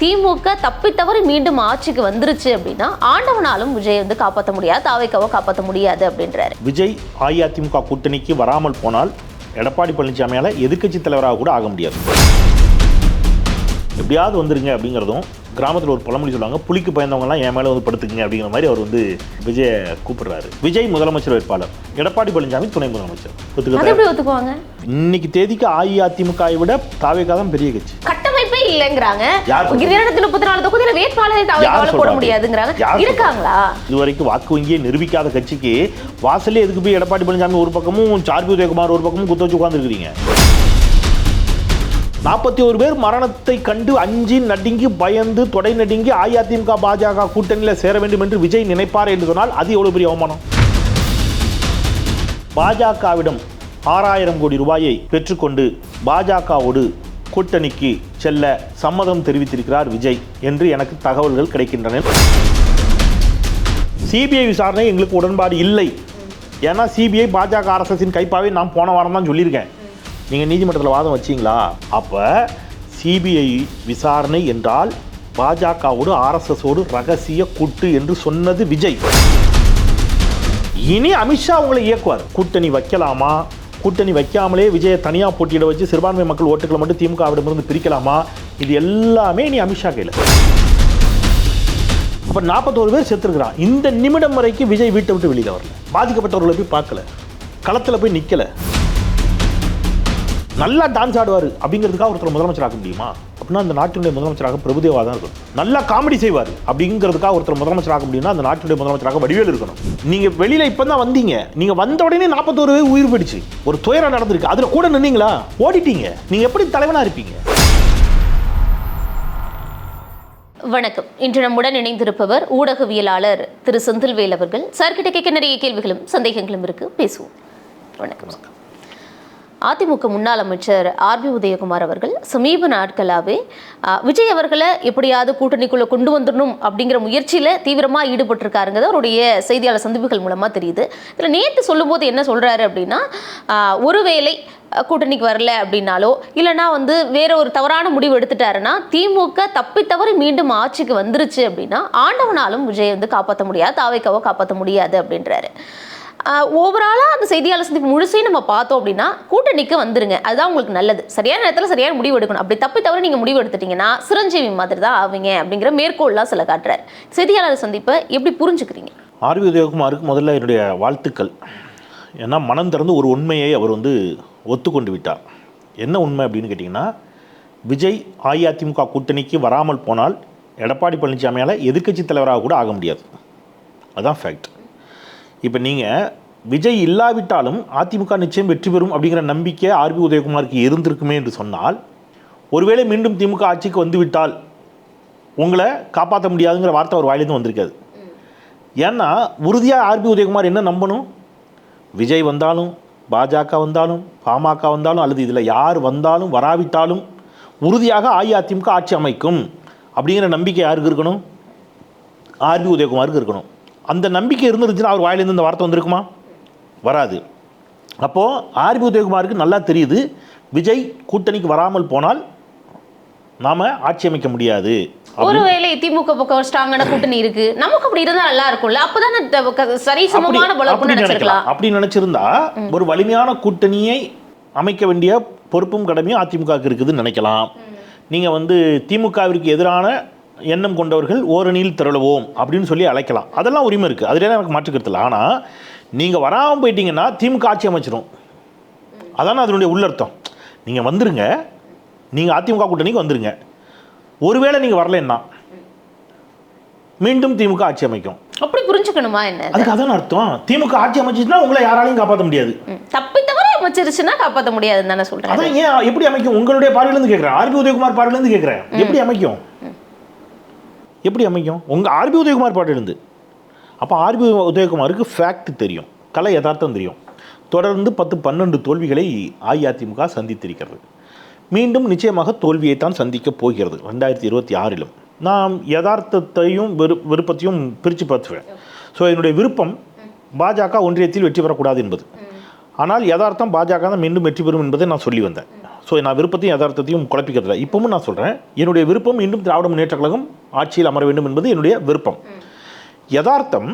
திமுக தப்பி தவறி மீண்டும் ஆட்சிக்கு வந்துருச்சு அப்படின்னா ஆண்டவனாலும் விஜய் வந்து காப்பாற்ற முடியாது தாவைக்காவை காப்பாற்ற முடியாது அப்படின்றாரு. விஜய் அஇஅதிமுக கூட்டணிக்கு வராமல் போனால் எடப்பாடி பழனிசாமியால் எதிர்க்கட்சி தலைவராக கூட ஆக முடியாது. எப்படியாவது வந்துருங்க அப்படிங்கிறதும் கிராமத்தில் ஒரு பழமொழி சொல்லுவாங்க புலிக்கு பயந்தவங்கலாம் என் மேலே வந்து படுத்துக்குங்க அப்படிங்கிற மாதிரி அவர் வந்து விஜயை கூப்பிடுறாரு. விஜய் முதலமைச்சர் வேட்பாளர் எடப்பாடி பழனிசாமி துணை முதலமைச்சர். ஒத்துக்குவாங்க? இன்னைக்கு தேதிக்கு அஇஅதிமுகவை விட தாவேகா தான் பெரிய கட்சி. கட்டமைப்பே இல்லைங்கிறாங்க? இருநூத்தி முப்பத்தி நாலு தொகுதியில வேட்பாளரை தாவைக்காவால போட? முடியாதுங்கிறாங்க? இருக்காங்களா இதுவரைக்கும் வாக்கு வங்கியை நிரூபிக்காத கட்சிக்கு வாசல்லே எதுக்கு போய் எடப்பாடி பழனிசாமி ஒரு பக்கமும் சார்பி உதயகுமார் ஒரு பக்கமும் குத்த வச்சு உட்காந்துருக்கிறீங்க நாற்பத்தி ஒரு பேர் மரணத்தை கண்டு அஞ்சி நடுங்கி பயந்து தொடை நடுங்கி அஇஅதிமுக பாஜக கூட்டணியில் சேர வேண்டும் என்று விஜய் நினைப்பார் என்று சொன்னால் அது எவ்வளவு பெரிய அவமானம் பாஜகவிடம் ஆறாயிரம் கோடி ரூபாயை பெற்றுக்கொண்டு பாஜகவோடு கூட்டணிக்கு செல்ல சம்மதம் தெரிவித்திருக்கிறார் விஜய் என்று எனக்கு தகவல்கள் கிடைக்கின்றன. சிபிஐ விசாரணை எங்களுக்கு உடன்பாடு இல்லை. ஏன்னா சிபிஐ பாஜக அரசின் கைப்பாவே நான் போன வாரம் தான் சொல்லியிருக்கேன். நீங்கள் நீதிமன்றத்தில் வாதம் வச்சீங்களா? அப்போ சிபிஐ விசாரணை என்றால் பாஜகவோடு ஆர்எஸ்எஸோடு ரகசிய கூட்டு என்று சொன்னது விஜய். இனி அமித்ஷா உங்களை இயக்குவார். கூட்டணி வைக்கலாமா? கூட்டணி வைக்காமலே விஜயை தனியாக போட்டியிட வச்சு சிறுபான்மை மக்கள் ஓட்டுகளை மட்டும் திமுகவிடமிருந்து பிரிக்கலாமா? இது எல்லாமே நீ அமித்ஷா கையில். இப்போ நாற்பத்தோரு பேர் செத்துருக்கிறான். இந்த நிமிடம் வரைக்கும் விஜய் வீட்டை விட்டு வெளியில் வரல. பாதிக்கப்பட்டவர்களை போய் பார்க்கல. களத்தில் போய் நிற்கலை நல்லா டான்ஸ் ஆடுவார் அப்படிங்கிறதுக்காக ஒருத்தர் முதலமைச்சர் ஆக முடியுமா? அப்படின்னா அந்த நாட்டினுடைய முதலமைச்சராக பிரபுதேவா தான் இருக்கணும். நல்லா காமெடி செய்வார். அப்படிங்கிறதுக்காக ஒருத்தர் முதலமைச்சர் ஆக முடியும்னா அந்த நாட்டினுடைய முதலமைச்சராக வடிவேல் இருக்கணும். நீங்கள் வெளியில் இப்போ தான் வந்தீங்க. நீங்கள் வந்த உடனே நாற்பத்தோரு உயிர் போயிடுச்சு. ஒரு துயரம் நடந்திருக்கு. அதில் கூட நின்னீங்களா? ஓடிட்டீங்க. நீங்கள் எப்படி தலைவனாக இருப்பீங்க? வணக்கம். இன்று நம்முடன் இணைந்திருப்பவர் ஊடகவியலாளர் திரு செந்தில்வேல் அவர்கள். சார் கிட்ட கேட்க நிறைய கேள்விகளும் சந்தேகங்களும் இருக்கு. பேசுவோம். வணக்கம். சார். அதிமுக முன்னாள் அமைச்சர் ஆர்பி உதயகுமார் அவர்கள் சமீப நாட்களாகவே விஜய் அவர்களை எப்படியாவது கூட்டணிக்குள்ளே கொண்டு வந்துடணும் அப்படிங்கிற முயற்சியில் தீவிரமாக ஈடுபட்டிருக்காருங்கிறது அவருடைய செய்தியாளர் சந்திப்புகள் மூலமாக தெரியுது. இதில் நேற்று சொல்லும்போது என்ன சொல்றாரு அப்படின்னா ஒருவேளை கூட்டணிக்கு வரல அப்படின்னாலோ இல்லைனா வந்து வேற ஒரு தவறான முடிவு எடுத்துட்டாருன்னா திமுக தப்பி தவறி மீண்டும் ஆட்சிக்கு வந்துருச்சு அப்படின்னா ஆண்டவனாலும் விஜய் வந்து காப்பாற்ற முடியாது தாவைக்காவோ காப்பாற்ற முடியாது அப்படின்றாரு. ஓவராலாக அந்த செய்தியாளர் சந்திப்பு முழுசையும் நம்ம பார்த்தோம் அப்படின்னா கூட்டணிக்கு வந்துருங்க. அதுதான் உங்களுக்கு நல்லது. சரியான நேரத்தில் சரியான முடிவு எடுக்கணும். அப்படி தப்பி தவிர நீங்கள் முடிவு எடுத்துட்டீங்கன்னா சிரஞ்சீவி மாதிரி தான் ஆவீங்க அப்படிங்கிற மேற்கோள்லாம் சில காட்டுறாரு. செய்தியாளர் சந்திப்பை எப்படி புரிஞ்சுக்கிறீங்க? ஆர்வி உதயகுமாருக்கு முதல்ல என்னுடைய வாழ்த்துக்கள். ஏன்னா மனம் திறந்து ஒரு உண்மையை அவர் வந்து ஒத்துக்கொண்டு விட்டார். என்ன உண்மை அப்படின்னு கேட்டிங்கன்னா விஜய் அஇஅதிமுக கூட்டணிக்கு வராமல் போனால் எடப்பாடி பழனிசாமியால் எதிர்க்கட்சி தலைவராக கூட ஆக முடியாது. அதுதான் ஃபேக்ட் இப்போ நீங்கள் விஜய் இல்லாவிட்டாலும் அதிமுக நிச்சயம் வெற்றி பெறும் அப்படிங்கிற நம்பிக்கை ஆர்பி உதயகுமாருக்கு இருந்திருக்குமே என்று சொன்னால் ஒருவேளை மீண்டும் திமுக ஆட்சிக்கு வந்துவிட்டால் உங்களை காப்பாற்ற முடியாதுங்கிற வார்த்தை அவர் வாயிலிருந்து வந்திருக்காது. ஏன்னா உறுதியாக ஆர்பி உதயகுமார் என்ன நம்பணும்? விஜய் வந்தாலும் பாஜக வந்தாலும் பாமக வந்தாலும் அல்லது இதில் யார் வந்தாலும் வராவிட்டாலும் உறுதியாக அஇஅதிமுக ஆட்சி அமைக்கும் அப்படிங்கிற நம்பிக்கை யாருக்கு இருக்கணும்? ஆர்பி உதயகுமாருக்கு இருக்கணும். அந்த நம்பிக்கை இருந்துருந்துச்சுன்னா அவர் வாயிலிருந்து இந்த வார்த்தை வந்திருக்குமா? வராது. அப்போது ஆர்பி உதயகுமாருக்கு நல்லா தெரியுது. விஜய் கூட்டணிக்கு வராமல் போனால் நாம் ஆட்சி அமைக்க முடியாது. ஒருவேளை திமுக பக்கம் ஸ்ட்ராங்கான கூட்டணி இருக்கு. நமக்கு அப்படி இருந்தா நல்லா இருக்கும்ல. அப்பதானே அப்படி- பலம் அப்படி நினைச்சிருக்கலாம். அப்படி நினைச்சிருந்தா ஒரு வலிமையான கூட்டணியை அமைக்க வேண்டிய பொறுப்பும் கடமையும் அதிமுகவுக்கு இருக்குதுன்னு நினைக்கலாம். நீங்க வந்து திமுகவிற்கு எதிரான எண்ணம் கொண்டவர்கள் ஓரணியில் திரளுவோம் அப்படின்னு சொல்லி அழைக்கலாம். அதெல்லாம் உரிமை இருக்கு. அதுல எனக்கு மாற்றுக்கிறது இல்லை. ஆனா நீங்க வராமல் போயிட்டீங்கன்னா திமுக ஆட்சி அமைச்சிரும். அதானே அதனுடைய உள்ளர்த்தம். நீங்க வந்துருங்க. நீங்க அதிமுக கூட்டணிக்கு வந்துருங்க. ஒருவேளை நீங்க வரலைன்னா மீண்டும் திமுக ஆட்சி அமைக்கும். அப்படி புரிஞ்சுக்கணுமா என்ன அதுக்கு அதான் அர்த்தம். திமுக ஆட்சி அமைச்சிச்சுன்னா உங்களை யாராலையும் காப்பாற்ற முடியாது. தப்பி தவறி அமைச்சிருச்சுன்னா காப்பாற்ற முடியாதுன்னு தானே சொல்றாரு அதான் ஏன் எப்படி அமைக்கும்? உங்களுடைய பார்வையிலேருந்து கேட்குறேன் ஆர்பி உதயகுமார் பார்வையிலேருந்து கேட்குறேன் எப்படி அமைக்கும்? எப்படி அமைக்கும் உங்கள் ஆர்பி உதயகுமார் பாட்டிலிருந்து. அப்போ ஆர்பி உதயகுமாருக்கு ஃபேக்ட் தெரியும். கலை யதார்த்தம் தெரியும். தொடர்ந்து பத்து பன்னெண்டு தோல்விகளை அஇஅதிமுக சந்தித்திருக்கிறது. மீண்டும் நிச்சயமாக தோல்வியைத்தான் சந்திக்கப் போகிறது ரெண்டாயிரத்தி இருபத்தி ஆறிலும். நான் யதார்த்தத்தையும் விரு விருப்பத்தையும் பிரித்து பார்த்துவேன். ஸோ என்னுடைய விருப்பம் பாஜக ஒன்றியத்தில் வெற்றி பெறக்கூடாது என்பது. ஆனால் யதார்த்தம் பாஜக தான் மீண்டும் வெற்றி பெறும் என்பதை நான் சொல்லி வந்தேன். ஸோ நான் விருப்பத்தையும் யதார்த்தத்தையும் குழப்பிக்கிறதில்ல. இப்பவும் நான் சொல்கிறேன் என்னுடைய விருப்பம் இன்னும் திராவிட முன்னேற்ற கழகம் ஆட்சியில் அமர வேண்டும் என்பது என்னுடைய விருப்பம். யதார்த்தம்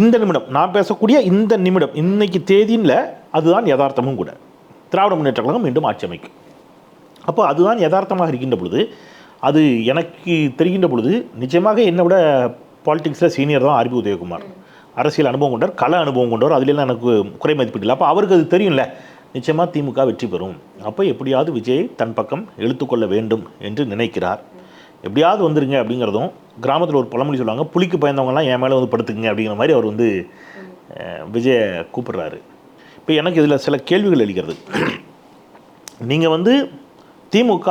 இந்த நிமிடம் நான் பேசக்கூடிய இந்த நிமிடம் இன்னைக்கு தேதியில் அதுதான் யதார்த்தமும் கூட. திராவிட முன்னேற்ற கழகம் மீண்டும் ஆட்சி அமைக்கும் அப்போ அதுதான் யதார்த்தமாக இருக்கின்ற பொழுது அது எனக்கு தெரிகின்ற பொழுது நிச்சயமாக என்னை விட பாலிடிக்ஸில் சீனியர் தான் ஆர்பி உதயகுமார். அரசியல் அனுபவம் கொண்டார் கல அனுபவம் கொண்டவர் அதிலெல்லாம் எனக்கு குறை மதிப்பீடு இல்லை. அப்போ அவருக்கு அது தெரியும்ல. நிச்சயமாக திமுக வெற்றி பெறும். அப்போ எப்படியாவது விஜய் தன் பக்கம் இழுத்துக்கொள்ள வேண்டும் என்று நினைக்கிறார். எப்படியாவது வந்துருங்க அப்படிங்கிறதும் கிராமத்தில் ஒரு பழமொழி சொல்லுவாங்க புலிக்கு பயந்தவங்கலாம் என் மேலே வந்து படுத்துக்குங்க அப்படிங்கிற மாதிரி அவர் வந்து விஜய கூப்பிடுறாரு. இப்போ எனக்கு இதில் சில கேள்விகள் எழுகிறது. நீங்கள் வந்து திமுக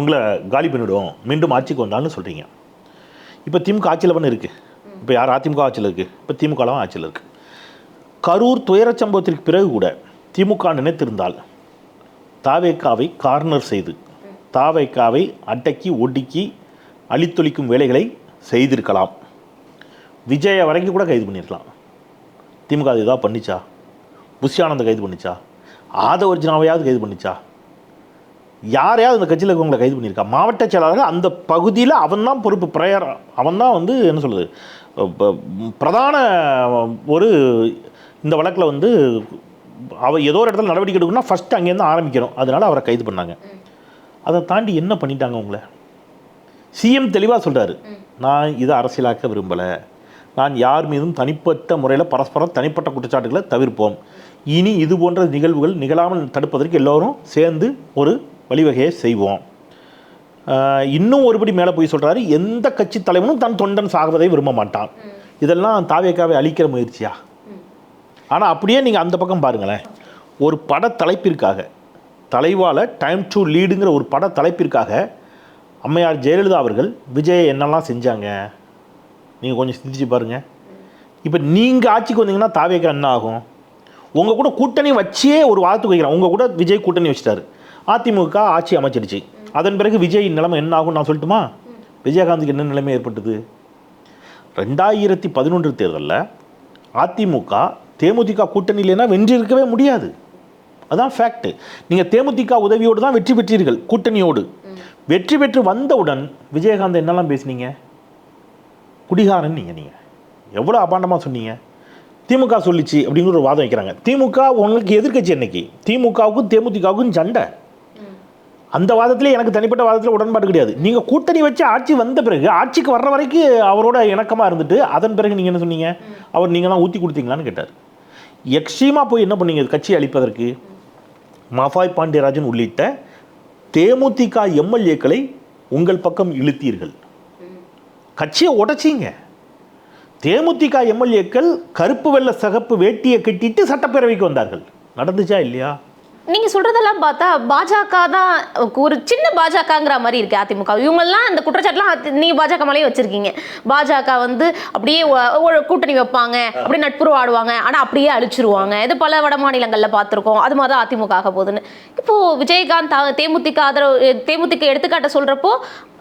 உங்களை காலி பண்ணிவிடும் மீண்டும் ஆட்சிக்கு வந்தாலும் சொல்கிறீங்க இப்போ திமுக ஆட்சியில் பண்ண இருக்குது இப்போ யார் அதிமுக ஆட்சியில் இருக்குது இப்போ திமுகலாம் ஆட்சியில் இருக்குது கரூர் துயரச் சம்பவத்திற்கு பிறகு கூட திமுக நினைத்திருந்தால் தாவேக்காவை கார்னர் செய்து தாவேக்காவை அடக்கி ஒடுக்கி அழித்தொழிக்கும் வேலைகளை செய்திருக்கலாம். விஜய வரைக்கும் கூட கைது பண்ணியிருக்கலாம் திமுக அது இதாக பண்ணிச்சா? புஷ்யானந்த கைது பண்ணிச்சா? ஆதவர்ஜினாவையாவது கைது பண்ணிச்சா? யாரையாவது அந்த கட்சியில் இருக்கவங்களை கைது பண்ணியிருக்கா? மாவட்ட செயலாளர்கள் அந்த பகுதியில் அவன் தான் பொறுப்பு பிரயர் அவன் தான் வந்து என்ன சொல்கிறது பிரதான ஒரு இந்த வழக்கில் வந்து அவர் ஏதோ ஒரு இடத்துல நடவடிக்கை எடுக்கணும்னா ஃபஸ்ட்டு அங்கேருந்து ஆரம்பிக்கிறோம் அதனால் அவரை கைது பண்ணாங்க. அதை தாண்டி என்ன பண்ணிட்டாங்க உங்களை? சிஎம் தெளிவாக சொல்கிறார் நான் இதை அரசியலாக்க விரும்பலை. நான் யார் மீதும் தனிப்பட்ட முறையில் பரஸ்பரம் தனிப்பட்ட குற்றச்சாட்டுகளை தவிர்ப்போம். இனி இது போன்ற நிகழ்வுகள் நிகழாமல் தடுப்பதற்கு எல்லோரும் சேர்ந்து ஒரு வழிவகையை செய்வோம். இன்னும் ஒருபடி மேலே போய் சொல்கிறாரு எந்த கட்சி தலைவனும் தன் தொண்டன் சாகுவதை விரும்ப மாட்டான். இதெல்லாம் தாவேக்காவை அழிக்கிற முயற்சியா? ஆனால் அப்படியே நீங்கள் அந்த பக்கம் பாருங்களேன். ஒரு பட தலைப்பிற்காக தலைவால் டைம் டு லீடுங்கிற ஒரு பட தலைப்பிற்காக அம்மையார் ஜெயலலிதா அவர்கள் விஜயை என்னெல்லாம் செஞ்சாங்க? நீங்கள் கொஞ்சம் சிந்திச்சு பாருங்கள் இப்போ நீங்கள் ஆட்சிக்கு வந்தீங்கன்னா தாவேக்கா என்ன ஆகும்? உங்கள் கூட கூட்டணி வச்சே ஒரு வார்த்தை வைக்கிறேன் உங்கள் கூட விஜய் கூட்டணி வச்சுட்டாரு. அதிமுக ஆட்சி அமைச்சிடுச்சு. அதன் பிறகு விஜய் நிலைமை என்ன ஆகும் நான் சொல்லட்டுமா? விஜயகாந்துக்கு என்ன நிலைமை ஏற்பட்டது? ரெண்டாயிரத்தி பதினொன்று தேர்தலில் அதிமுக தேமுதிக கூட்டணி இல்லைன்னா வென்றிருக்கவே முடியாது. அதான் ஃபேக்ட் நீங்கள் தேமுதிக உதவியோடு தான் வெற்றி பெற்றீர்கள் கூட்டணியோடு. வெற்றி பெற்று வந்தவுடன் விஜயகாந்த் என்னெல்லாம் பேசுனீங்க? குடிகாரன் நீங்கள் நீங்கள் எவ்வளோ அபாண்டமாக சொன்னீங்க? திமுக சொல்லிச்சு அப்படிங்கிற ஒரு வாதம் வைக்கிறாங்க. திமுக உங்களுக்கு எதிர்க்கட்சி என்னைக்கு திமுகவுக்கும் தேமுதிகவுக்கும் சண்டை. அந்த வாதத்திலே எனக்கு தனிப்பட்ட வாதத்தில் உடன்பாடு கிடையாது. நீங்கள் கூட்டணி வச்சு ஆட்சி வந்த பிறகு ஆட்சிக்கு வர்ற வரைக்கும் அவரோட இணக்கமாக இருந்துட்டு அதன் பிறகு நீங்கள் என்ன சொன்னீங்க? அவர் நீங்களாம் ஊற்றி கொடுத்தீங்களான்னு கேட்டார். எக்ஸ்ட்ரீமாக போய் என்ன பண்ணீங்க? கட்சி அளிப்பதற்கு மஃபாய் பாண்டியராஜன் உள்ளிட்ட தேமுதிக எம்எல்ஏக்களை உங்கள் பக்கம் இழுத்தீர்கள். கட்சியை உடைச்சிங்க. தேமுதிக எம்எல்ஏக்கள் கருப்பு வெள்ளை சகப்பு வேட்டியை கட்டிட்டு சட்டப்பேரவைக்கு வந்தார்கள். நடந்துச்சா இல்லையா? நீங்க சொல்றதெல்லாம் பார்த்தா பாஜக தான் ஒரு சின்ன பாஜகங்கிற மாதிரி இருக்கு அதிமுக. இவங்கெல்லாம் இந்த குற்றச்சாட்டுலாம் அதி- நீங்க பாஜக மேலேயே வச்சிருக்கீங்க. பாஜக வந்து அப்படியே ஒரு கூட்டணி வைப்பாங்க அப்படியே நட்புறவு ஆடுவாங்க ஆனா அப்படியே அழிச்சிருவாங்க. இது பல வட மாநிலங்கள்ல பார்த்திருக்கோம். அது மாதிரி தான் அதிமுக ஆக போகுதுன்னு. இப்போ விஜயகாந்த் தேமுதிக ஆதரவு தேமுதிக எடுத்துக்காட்ட சொல்றப்போ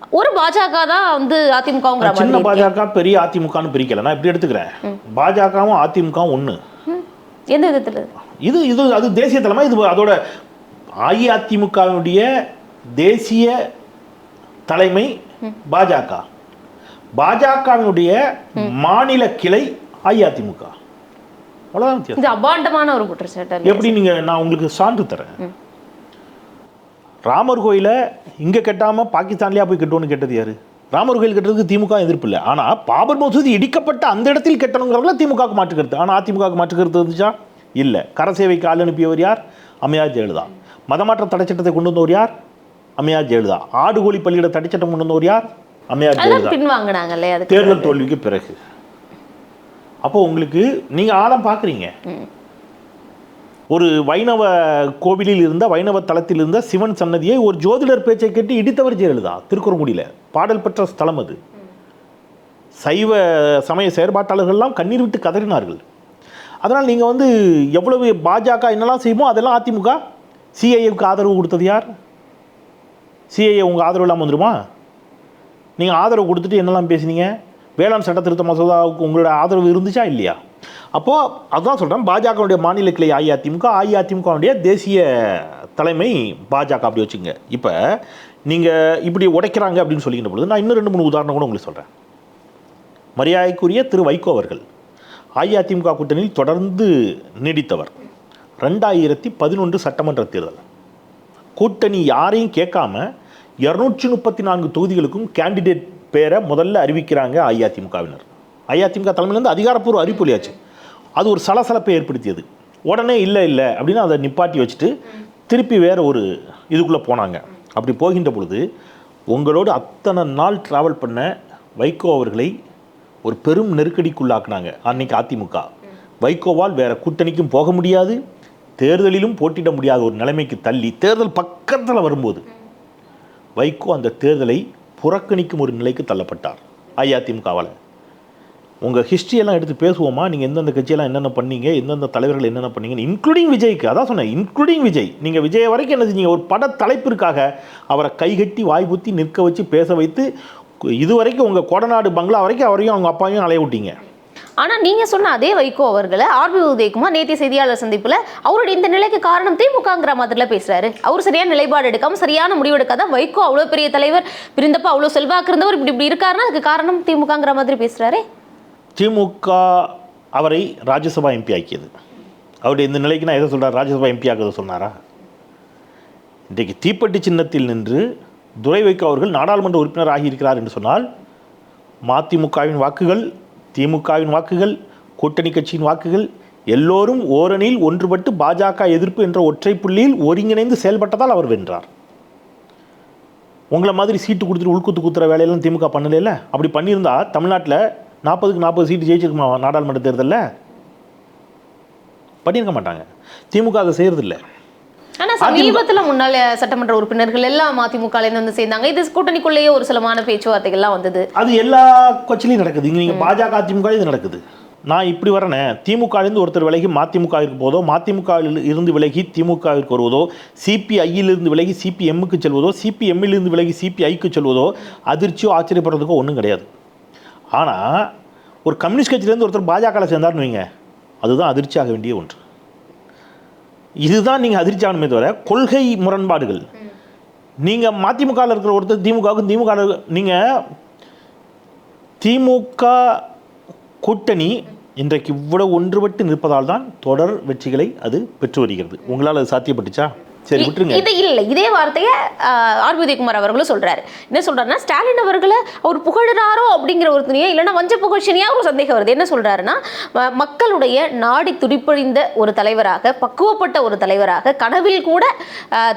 ஒரு பாஜக தான் வந்து அதிமுகங்கிற சின்ன. பாஜக பெரிய அதிமுகன்னு பிரிக்கல. நான் இப்படி எடுத்துக்கிறேன். பாஜகவும் அதிமுகவும் ஒன்று. எந்த விதத்துல? இது இது அது தேசிய தலைமை இது அதோட அஇஅதிமுகவுடைய தேசிய தலைமை பாஜக. பாஜகவினுடைய மாநில கிளை அஇஅதிமுக. அவ்வளோதான் இது அபாண்டமான ஒரு குற்றச்சாட்டு? எப்படி நீங்கள் நான் உங்களுக்கு சான்று தரேன். ராமர் கோயிலை இங்கே கட்டாமல் பாகிஸ்தான்லேயே போய் கட்டுவோன்னு கேட்டது யாரு? ராமர் கோயில் கட்டுறதுக்கு திமுக எதிர்ப்பு இல்லை. ஆனால் பாபர் மசூதி இடிக்கப்பட்ட அந்த இடத்தில் கட்டணுங்கிறவங்கள திமுகவுக்கு மாற்று கருத்து ஆனால் அதிமுகவுக்கு மாற்று கருத்து இருந்துச்சா இல்லை. கரசேவைக்கு ஆள் அனுப்பியவர் யார்? அம்மையார் ஜெயலலிதா. மதமாற்ற தடைச்சட்டத்தை கொண்டு வந்தவர் யார்? அம்மையார் ஜெயலலிதா. ஆடு கோழி பள்ளியிட தடைச்சட்டம் கொண்டு வந்தவர் யார்? அம்மையார் ஜெயலலிதா. தேர்தல் தோல்விக்கு பிறகு. அப்போ உங்களுக்கு நீங்கள் ஆழம் பார்க்குறீங்க ஒரு வைணவ கோவிலில் இருந்த வைணவ தலத்தில் இருந்த சிவன் சன்னதியை ஒரு ஜோதிடர் பேச்சை கேட்டு இடித்தவர் ஜெயலலிதா திருக்குறங்குடியில் பாடல் பெற்ற ஸ்தலம் அது. சைவ சமய செயற்பாட்டாளர்கள்லாம் கண்ணீர் விட்டு கதறினார்கள். அதனால் நீங்கள் வந்து எவ்வளவு பாஜக என்னெல்லாம் செய்யுமோ அதெல்லாம் அதிமுக சிஐஏவுக்கு ஆதரவு கொடுத்தது யார்? சிஐஏ உங்கள் ஆதரவு இல்லாமல் வந்துடுமா நீங்கள் ஆதரவு கொடுத்துட்டு என்னெல்லாம் பேசுனீங்க? வேளாண் சட்ட திருத்த மசோதாவுக்கு உங்களோட ஆதரவு இருந்துச்சா இல்லையா? அப்போது அதுதான் சொல்கிறேன் பாஜகவுடைய மாநில கிளை அஇஅதிமுக அஇஅதிமுகவுடைய தேசிய தலைமை பாஜக அப்படி வச்சுங்க. இப்போ நீங்கள் இப்படி உடைக்கிறாங்க அப்படின்னு சொல்லிக்கிற பொழுது நான் இன்னும் ரெண்டு மூணு உதாரணம் கூட உங்களுக்கு சொல்கிறேன் மரியாதைக்குரிய திரு வைகோ அவர்கள் அஇஅதிமுக கூட்டணியில் தொடர்ந்து நீடித்தவர். ரெண்டாயிரத்தி பதினொன்று சட்டமன்ற தேர்தல். கூட்டணி யாரையும் கேட்காம இரநூற்றி முப்பத்தி நான்கு தொகுதிகளுக்கும் கேண்டிடேட் பேரை முதல்ல அறிவிக்கிறாங்க அஇஅதிமுகவினர். அஇஅதிமுக தலைமையிலேருந்து அதிகாரப்பூர்வ அறிப்பொழியாச்சு அது ஒரு சலசலப்பை ஏற்படுத்தியது. உடனே இல்லை இல்லை அப்படின்னு அதை நிப்பாட்டி வச்சுட்டு திருப்பி வேறு ஒரு இதுக்குள்ளே போனாங்க. அப்படி போகின்ற பொழுது உங்களோடு அத்தனை நாள் ட்ராவல் பண்ண வைகோ அவர்களை ஒரு பெரும் நெருக்கடிக்குள்ளாக்குனாங்க அன்னைக்கு அதிமுக. வைகோவால் வேற கூட்டணிக்கும் போக முடியாது தேர்தலிலும் போட்டியிட முடியாத ஒரு நிலைமைக்கு தள்ளி தேர்தல் பக்கத்தில் வரும்போது வைகோ அந்த தேர்தலை புறக்கணிக்கும் ஒரு நிலைக்கு தள்ளப்பட்டார் அஇஅதிமுகவால். உங்கள் ஹிஸ்ட்ரியெல்லாம் எடுத்து பேசுவோமா? நீங்கள் எந்தெந்த கட்சியெல்லாம் என்னென்ன பண்ணீங்க? எந்தெந்த தலைவர்கள் என்னென்ன பண்ணீங்கன்னு இன்க்ளூடிங் விஜய்க்கு. அதான் சொன்னேன் இன்க்ளூடிங் விஜய். நீங்கள் விஜய் வரைக்கும் என்ன செஞ்சீங்க? ஒரு பட தலைப்பிற்காக அவரை கைகட்டி வாய்ப்புத்தி நிற்க வச்சு பேச வைத்து இது வரைக்கும் உங்கள் கொடநாடு பங்களா வரைக்கும் அவரையும் அவங்க அப்பாவையும் அலைய விட்டீங்க. ஆனால் நீங்கள் சொன்ன அதே வைகோ அவர்களை ஆர்பி உதயகுமார் நேற்றைய செய்தியாளர் சந்திப்பில் அவருடைய இந்த நிலைக்கு காரணம் திமுகங்கிற மாதிரில பேசுகிறாரு அவர் சரியான நிலைப்பாடு எடுக்காமல் சரியான முடிவு எடுக்காத வைகோ அவ்வளோ பெரிய தலைவர் பிரிந்தப்போ அவ்வளோ செல்வாக்கு இருந்தவர் இப்படி இப்படி இருக்காருன்னா அதுக்கு காரணம் திமுகங்கிற மாதிரி பேசுகிறாரே திமுக அவரை ராஜ்யசபா எம்பி ஆக்கியது. அவருடைய இந்த நிலைக்கு நான் எதை சொல்கிறார் ராஜ்யசபா எம்பி ஆக்குறத சொன்னாரா? இன்றைக்கு தீப்பெட்டி சின்னத்தில் நின்று துரைவைக்கு அவர்கள் நாடாளுமன்ற உறுப்பினர் ஆகியிருக்கிறார் என்று சொன்னால் மதிமுகவின் வாக்குகள் திமுகவின் வாக்குகள் கூட்டணி கட்சியின் வாக்குகள் எல்லோரும் ஓரணியில் ஒன்றுபட்டு பாஜக எதிர்ப்பு என்ற ஒற்றை புள்ளியில் ஒருங்கிணைந்து செயல்பட்டதால் அவர் வென்றார். உங்களை மாதிரி சீட்டு கொடுத்துட்டு உள்குத்து குத்துற வேலையெல்லாம் திமுக பண்ணலைல்ல அப்படி பண்ணியிருந்தால் தமிழ்நாட்டில் நாற்பதுக்கு நாற்பது சீட்டு ஜெயிச்சிருக்குமா நாடாளுமன்ற தேர்தலில்? பண்ணியிருக்க மாட்டாங்க. திமுக அதை செய்யறதில்ல ஆனா சமீபத்துல முன்னாள் சட்டமன்ற உறுப்பினர்கள் எல்லாம் அதிமுக வந்து சேர்ந்தாங்க. இது கூட்டணிக்குள்ளேயே ஒரு சிலமான பேச்சுவார்த்தைகள்லாம் வந்தது. அது எல்லா கட்சியிலையும் நடக்குது. இங்கே நீங்கள் பாஜக அதிமுக இது நடக்குது. நான் இப்படி வரேனே திமுகலேருந்து ஒருத்தர் விலகி மதிமுகவிற்கு போதோ மதிமுகவில் இருந்து விலகி திமுகவிற்கு வருவதோ சிபிஐயிலிருந்து விலகி சிபிஎம்முக்கு செல்வதோ சிபிஎம்மிலிருந்து விலகி சிபிஐக்கு செல்வதோ அதிர்ச்சியோ ஆச்சரியப்படுறதுக்கோ ஒன்றும் கிடையாது. ஆனால் ஒரு கம்யூனிஸ்ட் கட்சியிலேருந்து ஒருத்தர் பாஜகவில் சேர்ந்தார்னு வைங்க அதுதான் அதிர்ச்சியாக வேண்டிய ஒன்று. இதுதான் நீங்கள் அதிர்ச்சி ஆகணுமே தவிர கொள்கை முரண்பாடுகள். நீங்கள் மதிமுகவில் இருக்கிற ஒருத்தர் திமுகவுக்கும் திமுக நீங்கள் திமுக கூட்டணி இன்றைக்கு இவ்வளவு ஒன்றுபட்டு நிற்பதால் தான் தொடர் வெற்றிகளை அது பெற்று வருகிறது. உங்களால் அது சாத்தியப்பட்டுச்சா? சரி விட்டுருங்க. இது இல்ல. இதே வார்த்தையை ஆர் உதயகுமார் அவர்களும் சொல்றாரு. என்ன சொல்றாருன்னா ஸ்டாலின் அவர்களை அவர் புகழுறாரோ அப்படிங்கிற ஒரு துணியா இல்லைன்னா வஞ்ச புகழ்ச்சினியா ஒரு சந்தேகம் வருது. என்ன சொல்றாருன்னா ம- மக்களுடைய நாடி துடிப்பழிந்த ஒரு தலைவராக பக்குவப்பட்ட ஒரு தலைவராக கனவில் கூட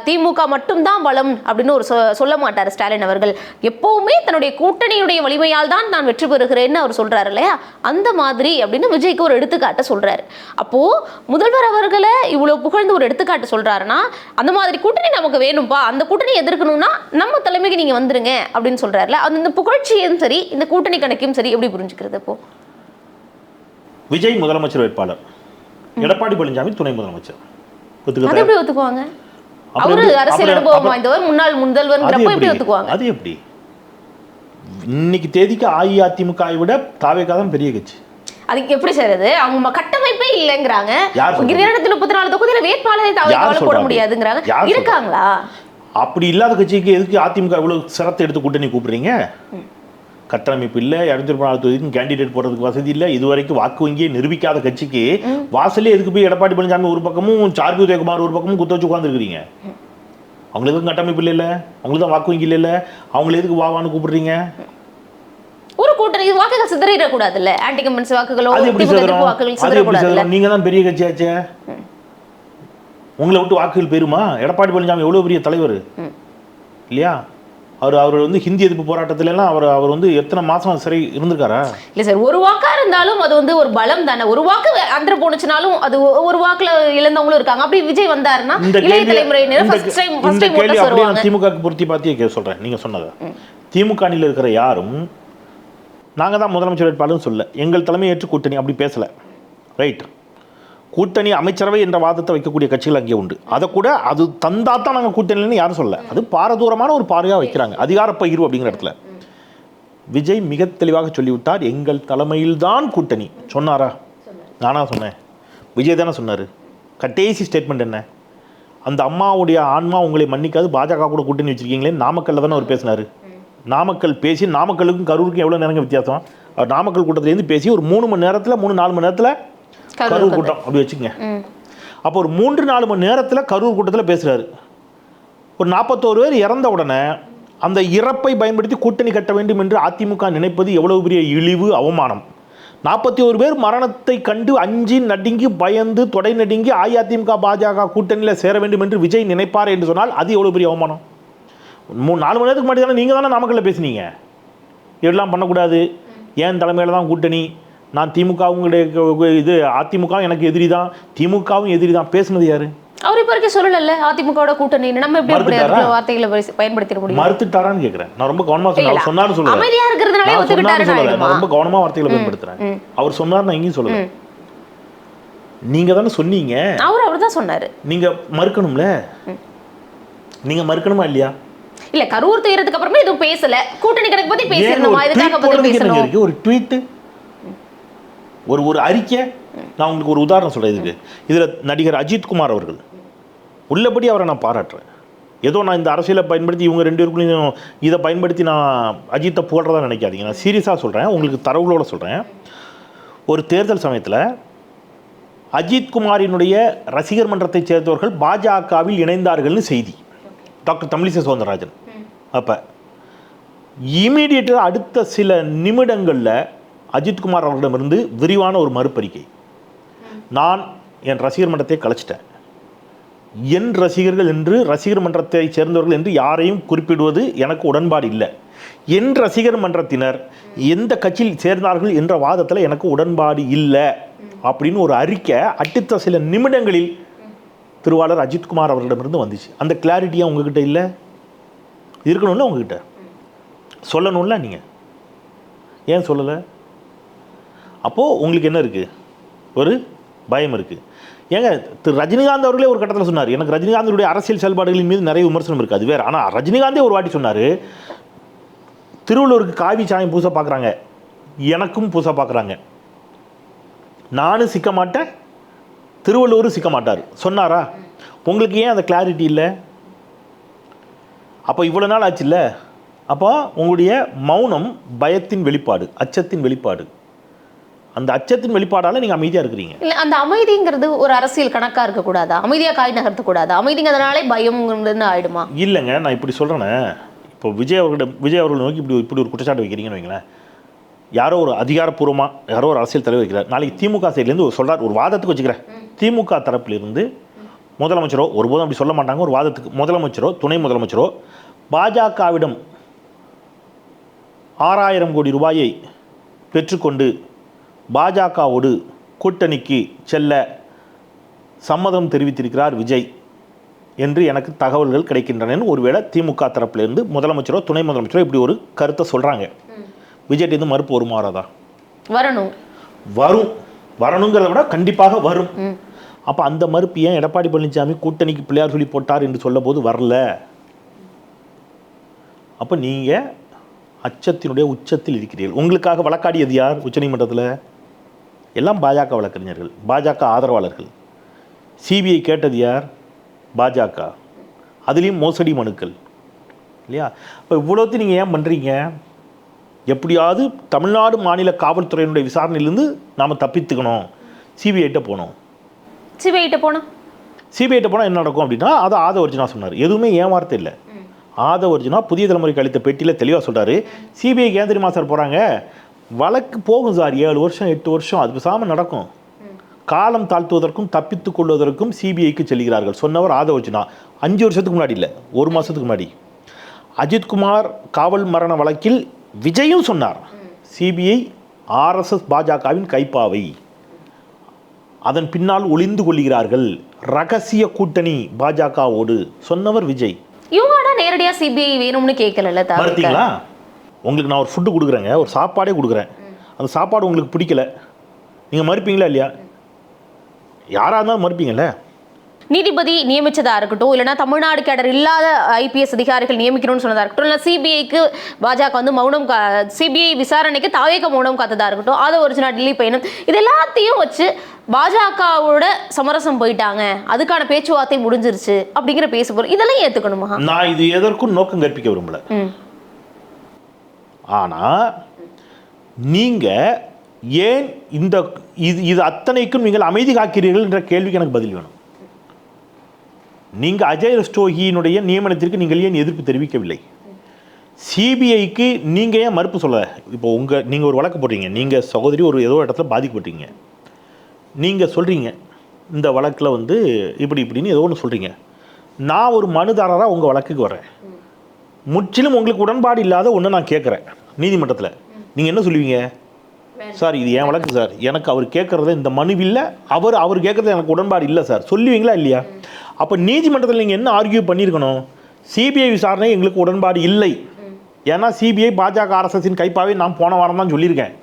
திமுக மட்டும்தான் பலம் அப்படின்னு ஒரு சொல்ல மாட்டார் ஸ்டாலின் அவர்கள். எப்பவுமே தன்னுடைய கூட்டணியுடைய வலிமையால் தான் நான் வெற்றி பெறுகிறேன்னு அவர் சொல்றாரு இல்லையா? அந்த மாதிரி அப்படின்னு விஜய்க்கு ஒரு எடுத்துக்காட்டு சொல்றாரு. அப்போ முதல்வர் அவர்களை இவ்வளவு புகழ்ந்து ஒரு எடுத்துக்காட்டு சொல்றாருன்னா அந்த மாதிரி கூட்டணி நமக்கு வேணும்பா அந்த கூட்டணி எதிர்க்கணும்னா நம்ம தலைமைக்கு நீங்க வந்துருங்க அப்படின்னு சொல்றாருல. அந்த இந்த புகழ்ச்சியும் சரி இந்த கூட்டணி கணக்கையும் சரி எப்படி புரிஞ்சுக்கிறது இப்போ? விஜய் முதலமைச்சர் வேட்பாளர். எடப்பாடி பழனிசாமி துணை முதலமைச்சர். அதை ஒத்துக்கிறதா எப்படி ஒத்துக்குவாங்க? அவரு அரசியல் அனுபவம் வாய்ந்தவர் முன்னாள் முதல்வர்ங்கிறப்ப எப்படி? ஒத்துக்குவாங்க? அது எப்படி? இன்னைக்கு தேதிக்கு அஇஅதிமுகவை விட தாவேகா தான் பெரிய கட்சி. அதுக்கு எப்படி செய்யறது அவங்க கட்டமைப்பே இல்லைங்கிறாங்க? இருநூத்தி முப்பத்தி நாலு தொகுதியில வேட்பாளரை தவிர போட? முடியாதுங்கிறாங்க? இருக்காங்களா? அப்படி இல்லாத கட்சிக்கு எதுக்கு அதிமுக இவ்வளவு சிரத்தை எடுத்து கூட்டணி கூப்பிடுறீங்க? கட்டமைப்பு இல்லை இரநூத்தி நாலு தொகுதிக்கும் கேண்டிடேட் போடுறதுக்கு வசதி இல்லை இதுவரைக்கும் வாக்கு வங்கியை நிரூபிக்காத கட்சிக்கு வாசலே எதுக்கு போய் எடப்பாடி பழனிசாமி ஒரு பக்கமும் சார்பி உதயகுமார் ஒரு பக்கமும் குத்த வச்சு உட்காந்துருக்கிறீங்க அவங்களுக்கு கட்டமைப்பு இல்லைல்ல? அவங்களுக்கு தான் வாக்கு வங்கி இல்லைல்ல? அவங்களை எதுக்கு வாவான்னு கூப்பிடுறீங்க? ஒரு கூட்டணி வாக்குகள் சிதறிடக்கூடாதுல்ல. ஆன்டி கம்பன்ஸ் வாக்குகளோ வாக்குகள் சதுரம் நீங்க தான் பெரிய கட்சியாச்சே உங்களை விட்டு வாக்குகள் பெறுமா? எடப்பாடி பழனிசாமி எவ்வளவு பெரிய தலைவர்? இல்லையா? அவர் அவர் வந்து ஹிந்தி எதிர்ப்பு போராட்டத்துல எல்லாம் அவர் அவர் வந்து எத்தனை மாசம் சிறை இருந்திருக்காரா? இல்ல சார் ஒரு வாக்கா இருந்தாலும் அது வந்து ஒரு பலம் தானே. ஒரு வாக்கு அந்தர போனுச்சுனாலும் அது ஒரு வாக்குல இழந்தவங்களும் இருக்காங்க. அப்படி விஜய் வந்தாருன்னா இளைய தலைமுறையினர் ஃபர்ஸ்ட் டைம் ஃபர்ஸ்ட் திமுக பொருத்தி பார்த்தியே கே சொல்றேன். நீங்க சொன்னதை. திமுக அணியில் இருக்கிற யாரும் நாங்கள் தான் முதலமைச்சர் வேட்பாளர்னு சொல்ல எங்கள் தலைமை ஏற்று கூட்டணி அப்படி பேசலை. ரைட் கூட்டணி அமைச்சரவை என்ற வாதத்தை வைக்கக்கூடிய கட்சிகள் அங்கே உண்டு. அதை கூட அது தந்தா தான் நாங்கள் கூட்டணின்னு யாரும் சொல்ல அது பாரதூரமான ஒரு பார்வையாக வைக்கிறாங்க. அதிகார பகிர்வு அப்படிங்கிற இடத்துல. விஜய் மிக தெளிவாக சொல்லிவிட்டார் எங்கள் தலைமையில்தான் கூட்டணி. சொன்னாரா? நானா சொன்னேன். விஜய் தானே சொன்னார். கட்டேசி ஸ்டேட்மெண்ட் என்ன? அந்த அம்மாவுடைய ஆன்மா உங்களை மன்னிக்காது பாஜக கூட கூட்டணி வச்சுருக்கீங்களே நாமக்கல்ல தானே அவர் பேசினார். நாமக்கல் பேசி நாமக்கலுக்கும் கரூருக்கும் எவ்வளோ நேரங்க வித்தியாசம்? நாமக்கல் கூட்டத்துலேருந்து பேசி ஒரு மூணு மணி நேரத்தில் மூணு நாலு மணி நேரத்தில் கரூர் கூட்டம். அப்படி வச்சுக்கங்க. அப்போ ஒரு மூன்று நாலு மணி நேரத்தில் கரூர் கூட்டத்தில் பேசுகிறாரு ஒரு நாற்பத்தோரு பேர் இறந்த உடனே அந்த இறப்பை பயன்படுத்தி கூட்டணி கட்ட வேண்டும் என்று அதிமுக நினைப்பது எவ்வளவு பெரிய இழிவு அவமானம். நாற்பத்தி ஒரு பேர் மரணத்தை கண்டு அஞ்சி நடுங்கி பயந்து தொடை நடுங்கி அஇஅதிமுக பாஜக கூட்டணியில் சேர வேண்டும் என்று விஜய் நினைப்பார் என்று சொன்னால் அது எவ்வளவு பெரிய அவமானம்? மூணு நாலு மணி நேரத்துக்கு முன்னாடி தானே நீங்கள் தானே நாமக்கல்ல பேசுனீங்க? இதெல்லாம் பண்ணக்கூடாது. ஏன் தலைமையில் தான் கூட்டணி? நான் திமுகவுங்களுடைய இது அதிமுக எனக்கு எதிரி தான். திமுகவும் எதிரி தான். பேசுனது யாரு? அவர் இப்ப வரைக்கும் சொல்லல அதிமுகவோட கூட்டணி. நம்ம எப்படி வார்த்தைகளை பயன்படுத்திட முடியும்? மறுத்துட்டாரான்னு கேட்குறேன் நான் ரொம்ப கவனமாக சொன்னேன். அவர் சொன்னார்னு சொல்லல. அமைதியா இருக்கிறதுனாலே நான் ரொம்ப கவனமாக வார்த்தைகளை பயன்படுத்துறேன். அவர் சொன்னார் நான் எங்கேயும் சொல்லல. நீங்க தானே சொன்னீங்க. அவர் அவர் தான் சொன்னாரு. நீங்க மறுக்கணும்ல? நீங்க மறுக்கணுமா இல்லையா? இல்ல கரூர் துயரத்துக்கு அப்புறமே எதுவும் பேசல. கூட்டணி கணக்கு பத்தி ஒரு இதுக்காக என்னங்க பேசணும்? ஒரு ட்வீட்டு ஒரு ஒரு அறிக்கை. நான் உங்களுக்கு ஒரு உதாரணம் சொல்றேன் இதுக்கு. இதுல நடிகர் அஜித் குமார் அவர்கள். உள்ளபடி அவரை நான் பாராட்டுறேன். ஏதோ நான் இந்த அரசியலை பயன்படுத்தி இவங்க ரெண்டு பேருக்குள்ளேயும் இதை பயன்படுத்தி நான் அஜித்தை போடுறதா நினைக்காதீங்க. நான் சீரியஸாக சொல்கிறேன் உங்களுக்கு தரவுகளோட சொல்கிறேன் ஒரு தேர்தல் சமயத்தில் அஜித் குமாரினுடைய ரசிகர் மன்றத்தைச் சேர்ந்தவர்கள் பாஜகவில் இணைந்தார்கள்னு செய்தி. டாக்டர் தமிழிசை சவுந்தரராஜன். அப்போ இமீடியட்டாக அடுத்த சில நிமிடங்களில் அஜித்குமார் அவர்களிடமிருந்து விரிவான ஒரு மறுப்பறிக்கை நான் என் ரசிகர் மன்றத்தை கலைச்சிட்டேன். என் ரசிகர்கள் என்று ரசிகர் மன்றத்தை சேர்ந்தவர்கள் என்று யாரையும் குறிப்பிடுவது எனக்கு உடன்பாடு இல்லை. என் ரசிகர் மன்றத்தினர் எந்த கட்சியில் சேர்ந்தார்கள் என்ற வாதத்தில் எனக்கு உடன்பாடு இல்லை அப்படின்னு ஒரு அறிக்கை அடுத்த சில நிமிடங்களில் திருவாளர் அஜித்குமார் அவர்களிடமிருந்து வந்துச்சு. அந்த கிளாரிட்டியாக உங்ககிட்ட இல்லை? இருக்கணும்ல உங்ககிட்ட? சொல்லணும்ல நீங்கள் ஏன் சொல்லலை? அப்போது உங்களுக்கு என்ன இருக்குது ஒரு பயம் இருக்குது ஏங்க திரு ரஜினிகாந்த் அவர்களே ஒரு கட்டத்தில் சொன்னார். எனக்கு ரஜினிகாந்தனுடைய அரசியல் செயல்பாடுகளின் மீது நிறைய விமர்சனம் இருக்குது அது வேறு. ஆனால் ரஜினிகாந்தே ஒரு வாட்டி சொன்னார் திருவள்ளூருக்கு காவி சாயம் பூச பார்க்குறாங்க எனக்கும் பூச பார்க்குறாங்க நானும் சிக்க மாட்டேன் திருவள்ளுவரும் சிக்க மாட்டார். சொன்னாரா? உங்களுக்கு ஏன் அந்த கிளாரிட்டி இல்லை? அப்போ இவ்வளோ நாள் ஆச்சுல்ல அப்போ உங்களுடைய மௌனம் பயத்தின் வெளிப்பாடு அச்சத்தின் வெளிப்பாடு. அந்த அச்சத்தின் வெளிப்பாடால நீங்கள் அமைதியாக இருக்கிறீங்க. இல்ல அந்த அமைதிங்கிறது ஒரு அரசியல் கணக்கா இருக்க கூடாதா அமைதியா காய் நகர்த்த கூடாதா அமைதிங்கிறதுனாலே பயம்ங்கிறது ஆயிடுமா? இல்லைங்க நான் இப்படி சொல்கிறேனே இப்போ விஜய் அவர்களிடம் விஜய் அவர்கள் நோக்கி இப்படி இப்படி ஒரு குற்றச்சாட்டு வைக்கிறீங்கன்னு வைங்களேன். யாரோ ஒரு அதிகாரப்பூர்வமாக யாரோ ஒரு அரசியல் தலைவர் வைக்கிறார். நாளைக்கு திமுக சைட்லேருந்து ஒரு சொல்கிறார் ஒரு வாதத்துக்கு வச்சுக்கிறேன். திமுக தரப்பிலிருந்து முதலமைச்சரோ ஒருபோதும் அப்படி சொல்ல மாட்டாங்க. ஒரு வாதத்துக்கு முதலமைச்சரோ துணை முதலமைச்சரோ பாஜகவிடம் ஆறாயிரம் கோடி ரூபாயை பெற்றுக்கொண்டு பாஜகவோடு கூட்டணிக்கு செல்ல சம்மதம் தெரிவித்திருக்கிறார் விஜய் என்று எனக்கு தகவல்கள் கிடைக்கின்றன ஒருவேளை திமுக தரப்பிலிருந்து முதலமைச்சரோ துணை முதலமைச்சரோ இப்படி ஒரு கருத்தை சொல்கிறாங்க விஜய்கிட்ட மறுப்பு வருமா வராதா வரணும். வரும். வரணுங்கிறத விட கண்டிப்பாக வரும். அப்போ அந்த மறுப்பு ஏன் எடப்பாடி பழனிசாமி கூட்டணிக்கு பிள்ளையார் சொல்லி போட்டார் என்று சொல்லும்போது வரல? அப்போ நீங்கள் அச்சத்தினுடைய உச்சத்தில் இருக்கிறீர்கள். உங்களுக்காக வழக்காடியது யார்? உச்சநீதிமன்றத்தில் எல்லாம் பாஜக வழக்கறிஞர்கள் பாஜக ஆதரவாளர்கள். சிபிஐ கேட்டது யார்? பாஜக. அதுலேயும் மோசடி மனுக்கள். இல்லையா? இப்போ இவ்வளோத்தையும் நீங்கள் ஏன் பண்ணுறீங்க எப்படியாவது தமிழ்நாடு மாநில காவல்துறையினுடைய விசாரணையிலேருந்து நாம் தப்பித்துக்கணும். சிபிஐட்ட போகணும். சிபிஐட்ட போனா? சிபிஐட்ட போனால் என்ன நடக்கும் அப்படின்னா அதை ஆதவர்ஜுனா சொன்னார். எதுவுமே ஏன் வார்த்தை இல்லை ஆதவர்ஜுனா புதிய தலைமுறைக்கு அளித்த பேட்டியில் தெளிவாக சொல்கிறாரு சிபிஐக்கு ஏன் தெரியுமா சார் போகிறாங்க வழக்கு போகும் சார். ஏழு வருஷம் எட்டு வருஷம். அது பேசாமல் நடக்கும். காலம் தாழ்த்துவதற்கும் தப்பித்துக் கொள்வதற்கும் சிபிஐக்கு செல்கிறார்கள். சொன்னவர் ஆதவர்ஜுனா அஞ்சு வருஷத்துக்கு முன்னாடி இல்லை. ஒரு மாதத்துக்கு முன்னாடி. அஜித்குமார் காவல் மரண வழக்கில் விஜயும் சொன்னார். சிபிஐ ஆர்எஸ்எஸ் பாஜகவின் கைப்பாவை. அதன் பின்னால் ஒளிந்து கொள்கிறார்கள். ரகசிய கூட்டணி பாஜகவோடு. சொன்னவர் விஜய். இவங்க ஆனா நேரடியா சிபிஐ வேணும்னு கேட்கல தவிர மறுத்தீங்களா? உங்களுக்கு நான் ஒரு ஃபுட்டு கொடுக்குறேங்க. ஒரு சாப்பாடே கொடுக்குறேன். அந்த சாப்பாடு உங்களுக்கு பிடிக்கல. நீங்கள் மறுப்பீங்களா இல்லையா? யாராக இருந்தாலும் மறுப்பீங்கல்ல? நீதிபதி நியமிச்சதா இருக்கட்டும் இல்லைனா தமிழ்நாடு கேடர் இல்லாத ஐபிஎஸ் அதிகாரிகள் நியமிக்கணும்னு சொன்னதா இருக்கட்டும் இல்லை சிபிஐக்கு பாஜக வந்து மௌனம் சிபிஐ விசாரணைக்கு தாவேக மௌனம் காத்ததா இருக்கட்டும் அதை ஒரிஜினல் டெல்லி பயணம் இது எல்லாத்தையும் வச்சு பாஜகவோட சமரசம் போயிட்டாங்க. அதுக்கான பேச்சுவார்த்தை முடிஞ்சிருச்சு அப்படிங்கிற பேச போறோம். இதெல்லாம் ஏத்துக்கணுமா நான் இது எதற்கும் நோக்கம் கற்பிக்க விரும்பல. ம். ஆனால் நீங்கள் ஏன் இந்த இது இது அத்தனைக்கும் நீங்கள் அமைதி காக்கிறீர்கள் என்ற கேள்விக்கு எனக்கு பதில் வேணும். நீங்கள் அஜய் ரஸ்டோகியினுடைய நியமனத்திற்கு நீங்கள் ஏன் எதிர்ப்பு தெரிவிக்கவில்லை? சிபிஐக்கு நீங்கள் ஏன் மறுப்பு சொல்ல இப்போ உங்கள் நீங்கள் ஒரு வழக்கு போடுறீங்க நீங்கள் சகோதரி ஒரு ஏதோ இடத்துல பாதிக்கப்பட்டீங்க. நீங்கள் சொல்கிறீங்க இந்த வழக்கில் வந்து இப்படி இப்படின்னு ஏதோ ஒன்று சொல்கிறீங்க நான் ஒரு மனுதாரராக உங்கள் வழக்குக்கு வரேன். முற்றிலும் உங்களுக்கு உடன்பாடு இல்லாத ஒன்று நான் கேட்குறேன் நீதிமன்றத்தில். நீங்கள் என்ன சொல்லுவீங்க? சார் இது என் வழக்கு சார். எனக்கு அவர் கேட்குறது இந்த மனுவில் அவர் அவர் கேட்குறது எனக்கு உடன்பாடு இல்லை சார். சொல்லுவீங்களா இல்லையா? அப்போ நீதிமன்றத்தில் நீங்கள் என்ன ஆர்கியூ பண்ணியிருக்கணும் சிபிஐ விசாரணை எங்களுக்கு உடன்பாடு இல்லை. ஏன்னா சிபிஐ பாஜக அரசின் கைப்பாவே நான் போன வாரம் தான் சொல்லியிருக்கேன்.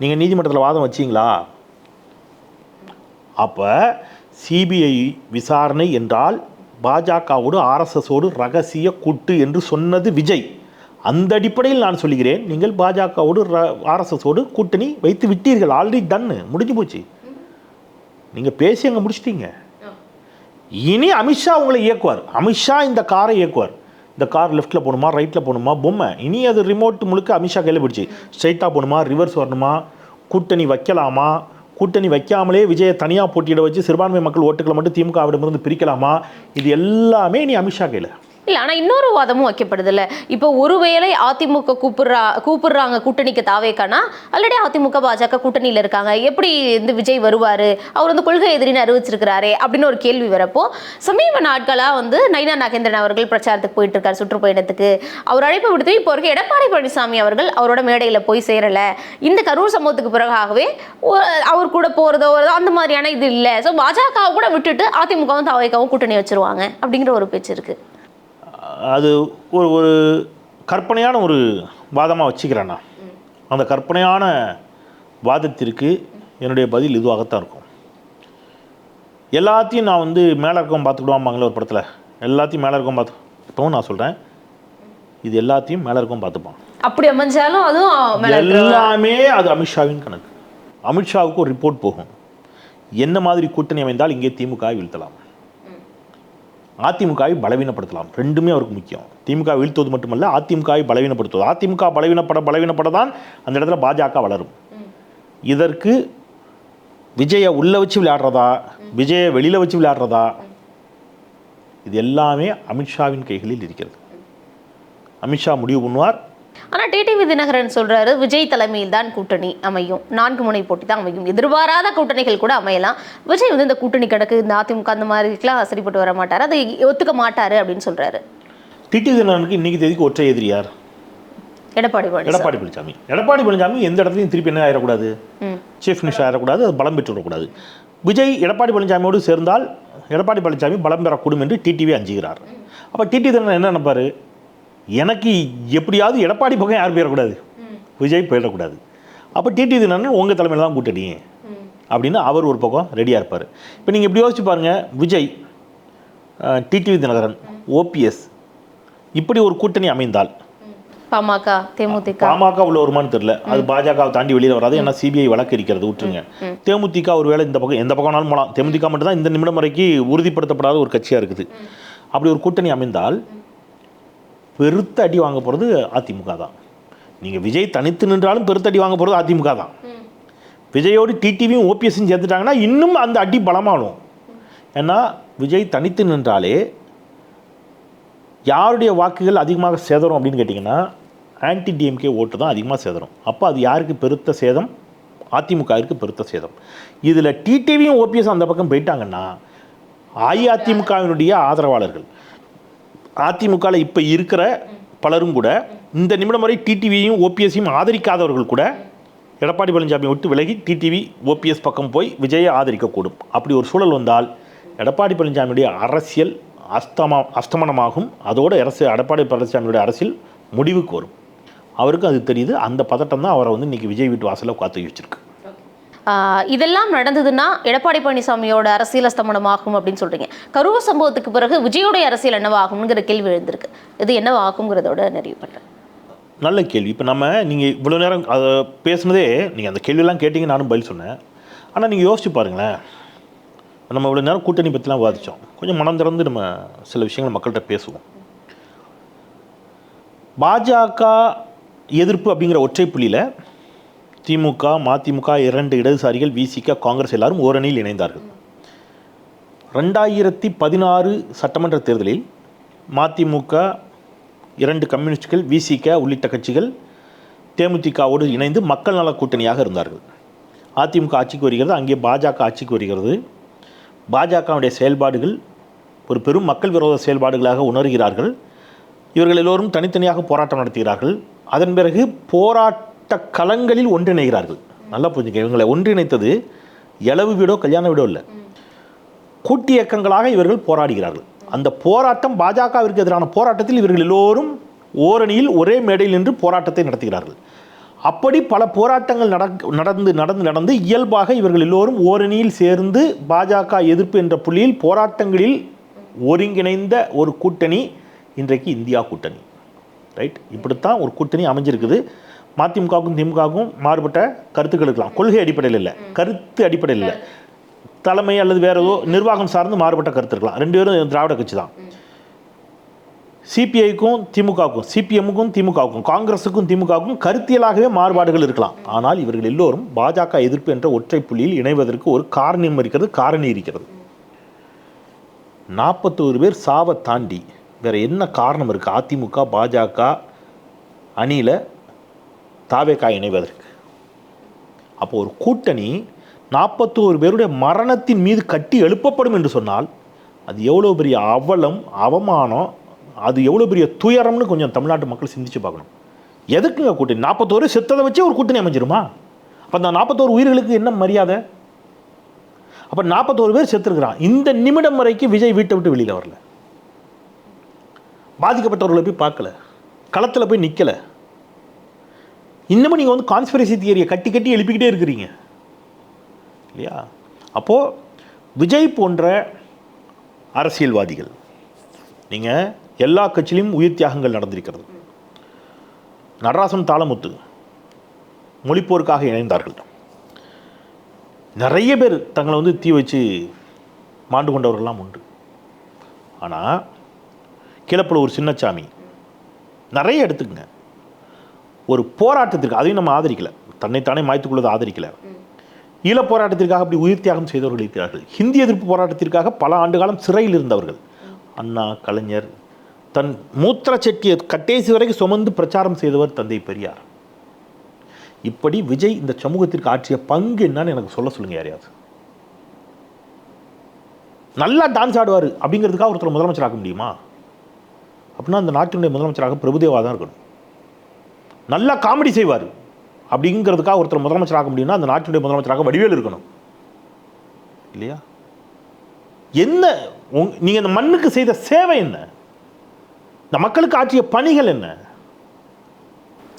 நீங்கள் நீதிமன்றத்தில் வாதம் வச்சீங்களா? அப்போ சிபிஐ விசாரணை என்றால் பாஜகவோடு ஆர்எஸ்எஸோடு ரகசிய கூட்டு என்று சொன்னது விஜய். அந்த அடிப்படையில் நான் சொல்லுகிறேன். நீங்கள் பாஜகவோடு ர ஆர்எஸ்எஸோடு கூட்டணி வைத்து விட்டீர்கள். ஆல்ரெடி டன்னு முடிஞ்சு போச்சு. நீங்கள் பேசி அங்கே முடிச்சிட்டீங்க. இனி அமித்ஷா உங்களை இயக்குவார். அமித்ஷா இந்த காரை இயக்குவார். இந்த கார் லெஃப்ட்டில் போகணுமா ரைட்டில் போகணுமா பொம்மை. இனி அது ரிமோட் முழுக்க அமித்ஷா கையில் பிடிச்சி ஸ்ட்ரைட்டாக போகணுமா ரிவர்ஸ் வரணுமா கூட்டணி வைக்கலாமா கூட்டணி வைக்காமலே விஜயை தனியாக போட்டியிட வச்சு சிறுபான்மை மக்கள் ஓட்டுக்களை மட்டும் திமுகவிடமிருந்து பிரிக்கலாமா இது எல்லாமே நீ அமித்ஷா கையில். இல்லை ஆனால் இன்னொரு வாதமும் வைக்கப்படுது இல்லை இப்போ ஒருவேளை அதிமுக கூப்பிடுறா கூப்பிடுறாங்க கூட்டணிக்கு தாவேக்கானா? ஆல்ரெடி அதிமுக பாஜக கூட்டணியில் இருக்காங்க. எப்படி இந்த விஜய் வருவார்? அவர் வந்து கொள்கை எதிரின்னு அறிவிச்சிருக்கிறாரே அப்படின்னு ஒரு கேள்வி வரப்போ சமீப நாட்களாக வந்து நைனா நாகேந்திரன் அவர்கள் பிரச்சாரத்துக்கு போயிட்டு இருக்கார் சுற்றுப்பயணத்துக்கு. அவர் அழைப்பு விடுத்து இப்போ இருக்க எடப்பாடி பழனிசாமி அவர்கள் அவரோட மேடையில் போய் சேரலை. இந்த கரூர் சம்பவத்துக்கு பிறகாகவே அவர் கூட போகிறதோ அந்த மாதிரியான இது இல்லை. ஸோ பாஜகவை கூட விட்டுட்டு அதிமுகவும் தாவேக்காவும் கூட்டணி வச்சிருவாங்க அப்படிங்கிற ஒரு பேச்சு இருக்குது அது ஒரு ஒரு கற்பனையான ஒரு வாதமாக வச்சுக்கிறேன் நான். அந்த கற்பனையான வாதத்திற்கு என்னுடைய பதில் இதுவாகத்தான் இருக்கும். எல்லாத்தையும் நான் வந்து மேலே இருக்கவன் பார்த்துக்கிடுவாம்பாங்களே ஒரு படத்தில். எல்லாத்தையும் மேலே இருக்கவன் பார்த்து இப்போவும் நான் சொல்கிறேன் இது எல்லாத்தையும் மேலே இருக்கவன் பார்த்துப்பான் அப்படி அமைஞ்சாலும் அதுவும் எல்லாமே அது அமித்ஷாவின் கணக்கு. அமித்ஷாவுக்கு ஒரு ரிப்போர்ட் போகும். என்ன மாதிரி கூட்டணி அமைந்தால் இங்கே திமுக வீழ்த்தலாம்? அதிமுகவை பலவீனப்படுத்தலாம். ரெண்டுமே அவருக்கு முக்கியம். திமுக வீழ்த்துவது மட்டுமல்ல அதிமுகவை பலவீனப்படுத்துவது. அதிமுக பலவீனப்பட பலவீனப்பட தான் அந்த இடத்துல பாஜக வளரும். இதற்கு விஜயை உள்ளே வச்சு விளையாடுறதா? விஜயை வெளியில் வச்சு விளையாடுறதா? இது எல்லாமே அமித்ஷாவின் கைகளில் இருக்கிறது. அமித்ஷா முடிவு பண்ணுவார் ஆனா டிடிவி தினகரன் சொல்றாரு விஜய் தலைமையில் தான் கூட்டணி அமையும். நான்கு முனை போட்டி தான் அமையும். எதிர்பாராத கூட்டணிகள் கூட அமையலாம். விஜய் வந்து இந்த கூட்டணி கணக்கு இந்த அதிமுக அந்த மாதிரிலாம் சரிப்பட்டு வர மாட்டாரு. அதை ஒத்துக்க மாட்டாரு அப்படின்னு சொல்றாரு. டிடி தினகரனுக்கு இன்னைக்கு தேதிக்கு ஒற்றை எதிரி யார்? எடப்பாடி பழனிசாமி. எடப்பாடி பழனிசாமி. எடப்பாடி பழனிசாமி எந்த இடத்துலையும் திருப்பி என்ன ஆயிடக்கூடாது. சீஃப் மினிஸ்டர் ஆயிடக்கூடாது அது பலம் பெற்று விடக்கூடாது. விஜய் எடப்பாடி பழனிசாமியோடு சேர்ந்தால் எடப்பாடி பழனிசாமி பலம் பெறக்கூடும் என்று டிடிவி அஞ்சுகிறார். அப்போ டிடி தினகரன் என்ன நினைப்பாரு? எனக்கு எப்படியாவது எடப்பாடி பக்கம் யார் போயிடக்கூடாது. விஜய் போயிடக்கூடாது. அப்போ டிடி தினகரன் உங்கள் தலைமையில் தான் கூட்டணி. அப்படின்னு அவர் ஒரு பக்கம் ரெடியாக இருப்பார். இப்போ நீங்கள் இப்படி யோசிச்சு பாருங்கள் விஜய் டிடிவி தினகரன் ஓபிஎஸ் இப்படி ஒரு கூட்டணி அமைந்தால். பாமக தேமுதிக. பாமக உள்ள வருமானு தெரியல. அது பாஜக தாண்டி வெளியில வராது. ஏன்னா சிபிஐ வழக்கு இருக்கிறது விட்டுருங்க. தேமுதிக ஒருவேளை இந்த பக்கம் எந்த பக்கம்னாலும் போகலாம் தேமுதிக மட்டும் தான் இந்த நிமிடம் வரைக்கும் உறுதிப்படுத்தப்படாத ஒரு கட்சியா இருக்குது. அப்படி ஒரு கூட்டணி அமைந்தால் பெருத்த அடி வாங்க போகிறது அதிமுக தான். நீங்கள் விஜய் தனித்து நின்றாலும் பெருத்த அடி வாங்க போகிறது அதிமுக தான். விஜயோடு டிடிவியும் ஓபிஎஸ்ஸும் சேர்த்துட்டாங்கன்னா இன்னும் அந்த அடி பலமாகும் ஏன்னா விஜய் தனித்து நின்றாலே யாருடைய வாக்குகள் அதிகமாக சேதரும் அப்படின்னு கேட்டிங்கன்னா ஆன்டி டிஎம்கே ஓட்டு தான் அதிகமாக சேதரும். அப்போ அது யாருக்கு பெருத்த சேதம்? அதிமுகவிற்கு பெருத்த சேதம். இதில் டிடிவியும் ஓபிஎஸ் அந்த பக்கம் போயிட்டாங்கன்னா அஇஅதிமுகவினுடைய ஆதரவாளர்கள் அதிமுகவில் இப்போ இருக்கிற பலரும் கூட இந்த நிமிடம் வரை டிடிவியையும் ஓபிஎஸையும் ஆதரிக்காதவர்கள் கூட எடப்பாடி பழனிசாமி விட்டு விலகி டிடிவி ஓபிஎஸ் பக்கம் போய் விஜயை ஆதரிக்கக்கூடும். அப்படி ஒரு சூழல் வந்தால் எடப்பாடி பழனிசாமியுடைய அரசியல் அஸ்தமா அஸ்தமனமாகும். அதோடு அரசு எடப்பாடி பழனிசாமியுடைய அரசியல் முடிவுக்கு வரும். அவருக்கும் அது தெரியுது. அந்த பதட்டம் தான் அவரை வந்து இன்றைக்கி விஜய் வீட்டு வாசலில் காத்து வச்சிருக்கு. இதெல்லாம் நடந்ததுன்னா எடப்பாடி பழனிசாமியோட அரசியல் அஸ்தமனமாகும் அப்படின்னு சொல்கிறீங்க கரூர் சம்பவத்துக்கு பிறகு விஜயோடைய அரசியல் என்னவாகும்ங்கிற கேள்வி எழுந்திருக்கு. இது என்னவாகுங்கிறதோட நிறைவு பண்ணுறேன் நல்ல கேள்வி. இப்போ நம்ம நீங்கள் இவ்வளோ நேரம் அதை பேசுனதே நீங்கள் அந்த கேள்வியெல்லாம் கேட்டீங்க நானும் பதில் சொன்னேன். ஆனால் நீங்கள் யோசிச்சு பாருங்களேன். நம்ம இவ்வளோ நேரம் கூட்டணி பற்றிலாம் விவாதித்தோம் கொஞ்சம் மனம் திறந்து நம்ம சில விஷயங்களை மக்கள்கிட்ட பேசுவோம். பாஜக எதிர்ப்பு அப்படிங்கிற ஒற்றை புள்ளியில் திமுக மதிமுக இரண்டு இடதுசாரிகள் விசிக காங்கிரஸ் எல்லாரும் ஓரணியில் இணைந்தார்கள். ரெண்டாயிரத்தி பதினாறு சட்டமன்ற தேர்தலில் மதிமுக இரண்டு கம்யூனிஸ்டுகள் விசிக உள்ளிட்ட கட்சிகள் தேமுதிகவோடு இணைந்து மக்கள் நல கூட்டணியாக இருந்தார்கள். அதிமுக ஆட்சிக்கு வருகிறது அங்கே பாஜக ஆட்சிக்கு வருகிறது. பாஜகவுடைய செயல்பாடுகள் ஒரு பெரும் மக்கள் விரோத செயல்பாடுகளாக உணர்கிறார்கள். இவர்கள் எல்லோரும் தனித்தனியாக போராட்டம் நடத்துகிறார்கள். அதன் பிறகு போராட்ட களங்களில் ஒன்றிணைகிறார்கள். நல்லா புரிஞ்சுக்க இவங்களை ஒன்றிணைத்தது எளவு வீடோ கல்யாண வீடோ இல்லை. கூட்டு இயக்கங்களாக இவர்கள் போராடுகிறார்கள். அந்த போராட்டம் பாஜகவிற்கு எதிரான போராட்டத்தில் இவர்கள் எல்லோரும் ஓரணியில் ஒரே மேடையில் நின்று போராட்டத்தை நடத்துகிறார்கள். அப்படி பல போராட்டங்கள் நடக் நடந்து நடந்து நடந்து இயல்பாக இவர்கள் எல்லோரும் ஓரணியில் சேர்ந்து பாஜக எதிர்ப்பு என்ற புள்ளியில் போராட்டங்களில் ஒருங்கிணைந்த ஒரு கூட்டணி இன்றைக்கு இந்தியா கூட்டணி. ரைட்? இப்படித்தான் ஒரு கூட்டணி அமைஞ்சிருக்குது. மதிமுகவுக்கும் திமுகவுக்கும் மாறுபட்ட கருத்துக்கள் இருக்கலாம். கொள்கை அடிப்படையில் இல்லை. கருத்து அடிப்படையில் இல்லை. தலைமை அல்லது வேற ஏதோ நிர்வாகம் சார்ந்து மாறுபட்ட கருத்து இருக்கலாம். ரெண்டு பேரும் திராவிட கட்சி தான். சிபிஐக்கும் திமுகவுக்கும் சிபிஎம்முக்கும் திமுகவுக்கும் காங்கிரஸுக்கும் திமுகவுக்கும் கருத்தியலாகவே மாறுபாடுகள் இருக்கலாம். ஆனால் இவர்கள் எல்லோரும் பாஜக எதிர்ப்பு என்ற ஒற்றை புள்ளியில் இணைவதற்கு ஒரு காரணம் இருக்கிறது காரணி இருக்கிறது. நாற்பத்தோரு பேர் சாவை தாண்டி வேற என்ன காரணம் இருக்குது அதிமுக பாஜக அணியில் தாவேக்கா இணைவதற்கு. அப்போ ஒரு கூட்டணி நாற்பத்தோரு பேருடைய மரணத்தின் மீது கட்டி எழுப்பப்படும் என்று சொன்னால் அது எவ்வளோ பெரிய அவலம் அவமானம் அது எவ்வளோ பெரிய துயரம்னு கொஞ்சம் தமிழ்நாட்டு மக்கள் சிந்திச்சு பார்க்கணும். எதுக்குங்க கூட்டணி? நாற்பத்தோரு செத்ததை வச்சே ஒரு கூட்டணி அமைஞ்சிருமா? அப்போ அந்த நாற்பத்தோரு உயிர்களுக்கு என்ன மரியாதை? அப்போ நாற்பத்தோரு பேர் செத்துருக்கிறான். இந்த நிமிடம் வரைக்கும் விஜய் வீட்டை விட்டு வெளியில் வரல. பாதிக்கப்பட்டவர்களை போய் பார்க்கல. களத்தில் போய் நிற்கலை இன்னமும் நீங்கள் வந்து கான்ஸ்பிரசி தியரியை கட்டி கட்டி எழுப்பிக்கிட்டே இருக்கிறீங்க. இல்லையா? அப்போது விஜய் போன்ற அரசியல்வாதிகள் நீங்கள் எல்லா கட்சியிலும் உயிர் தியாகங்கள் நடந்திருக்கிறது. நடராசன் தாளமுத்து மொழிப்போருக்காக இணைந்தார்கள். நிறைய பேர் தங்களை வந்து தீ வச்சு மாண்டு கொண்டவர்கள்லாம் உண்டு. ஆனால் கிளப்புல சின்னச்சாமி நிறைய எடுத்துக்கங்க. ஒரு போராட்டத்திற்கு அதையும் நம்ம ஆதரிக்கல. தன்னைத்தானே மாய்த்துக்கொள்வதை ஆதரிக்கல. ஈழ போராட்டத்திற்காக அப்படி உயிர் தியாகம் செய்தவர்கள் இருக்கிறார்கள். ஹிந்தி எதிர்ப்பு போராட்டத்திற்காக பல ஆண்டு காலம் சிறையில் இருந்தவர்கள். அண்ணா கலைஞர் தன் மூத்திர செட்டியை கட்டேசி வரைக்கும் சுமந்து பிரச்சாரம் செய்தவர் தந்தை பெரியார். இப்படி விஜய் இந்த சமூகத்திற்கு ஆற்றிய பங்கு என்னன்னு எனக்கு சொல்ல சொல்லுங்க யாரையாவது. நல்லா டான்ஸ் ஆடுவார் அப்படிங்கிறதுக்காக ஒருத்தர் முதலமைச்சர் முடியுமா? அப்படின்னா அந்த நாட்டினுடைய முதலமைச்சராக பிரபுதேவா தான் இருக்கணும். நல்லா காமெடி செய்வார். அப்படிங்கிறதுக்காக ஒருத்தர் முதலமைச்சர் ஆக முடியும்னா அந்த நாட்டினுடைய முதலமைச்சராக வடிவேல் இருக்கணும். இல்லையா? என்ன நீங்கள் இந்த மண்ணுக்கு செய்த சேவை என்ன? இந்த மக்களுக்கு ஆற்றிய பணிகள் என்ன?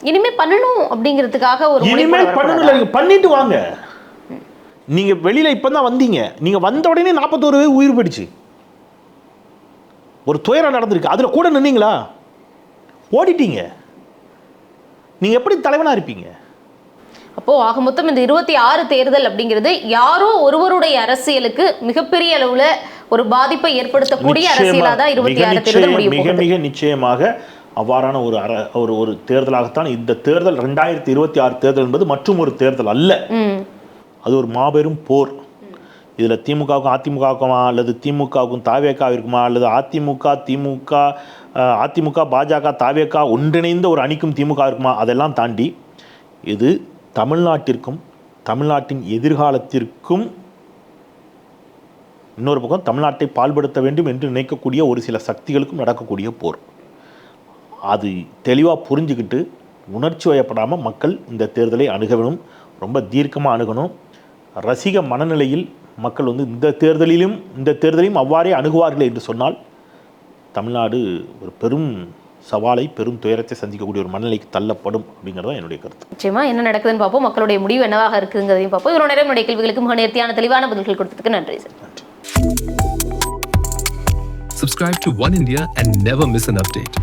இனிமே பண்ணணும் அப்படிங்கிறதுக்காக ஒரு வரக்கூடாதா? பண்ணணும் நீங்க பண்ணிட்டு வாங்க. நீங்க வெளியில இப்பதான் வந்தீங்க. நீங்க வந்த உடனே நாற்பத்தோரு பேர் உயிர் போயிடுச்சு. ஒரு துயரம் நடந்திருக்கு. அதுல கூட நின்னீங்களா? ஓடிட்டீங்க. நீங்க எப்படி தலைவனா இருப்பீங்க? அப்போ ஆக மொத்தம் இந்த இருபத்தி ஆறு தேர்தல் அப்படிங்கிறது யாரோ ஒருவருடைய அரசியலுக்கு மிகப்பெரிய அளவுல ஒரு பாதிப்பை ஏற்படுத்தக்கூடிய அரசியலா தான் இருபத்தி ஆறு தேர்தல் மிக மிக நிச்சயமாக அவ்வாறான ஒரு அர ஒரு ஒரு தேர்தலாகத்தான் இந்த தேர்தல் ரெண்டாயிரத்தி இருபத்தி ஆறு தேர்தல் என்பது மற்றும் ஒரு தேர்தல் அல்ல. அது ஒரு மாபெரும் போர். இதில் திமுகவுக்கும் அதிமுகவுக்குமா அல்லது திமுகவுக்கும் தாவேக்கா இருக்குமா அல்லது அதிமுக திமுக அதிமுக பாஜக தாவேக்கா ஒன்றிணைந்த ஒரு அணிக்கும் திமுக இருக்குமா? அதெல்லாம் தாண்டி இது தமிழ்நாட்டிற்கும் தமிழ்நாட்டின் எதிர்காலத்திற்கும் இன்னொரு பக்கம் தமிழ்நாட்டை பால்படுத்த வேண்டும் என்று நினைக்கக்கூடிய ஒரு சில சக்திகளுக்கும் நடக்கக்கூடிய போர். அது தெளிவாக புரிஞ்சுக்கிட்டு உணர்ச்சி வயப்படாமல் மக்கள் இந்த தேர்தலை அணுக வேணும் ரொம்ப தீர்க்கமாக அணுகணும். ரசிக மனநிலையில் மக்கள் வந்து இந்த தேர்தலிலும் இந்த தேர்தலையும் அவ்வாறே அணுகுவார்கள் என்று சொன்னால் தமிழ்நாடு ஒரு பெரும் சவாலை பெரும் துயரத்தை சந்திக்கக்கூடிய ஒரு மனநிலைக்கு தள்ளப்படும் அப்படிங்கிறது தான் என்னுடைய கருத்து. நிச்சயமா என்ன நடக்குதுன்னு பார்ப்போம். மக்களுடைய முடிவு என்னவாக இருக்குங்கிறதையும் பார்ப்போம். இவ்வளோ நேரம் என்னுடைய கேள்விகளுக்கு மிக நேர்த்தியான தெளிவான பதில்கள் கொடுத்ததுக்கு நன்றி சார். நன்றி. Subscribe to One India and never miss an update.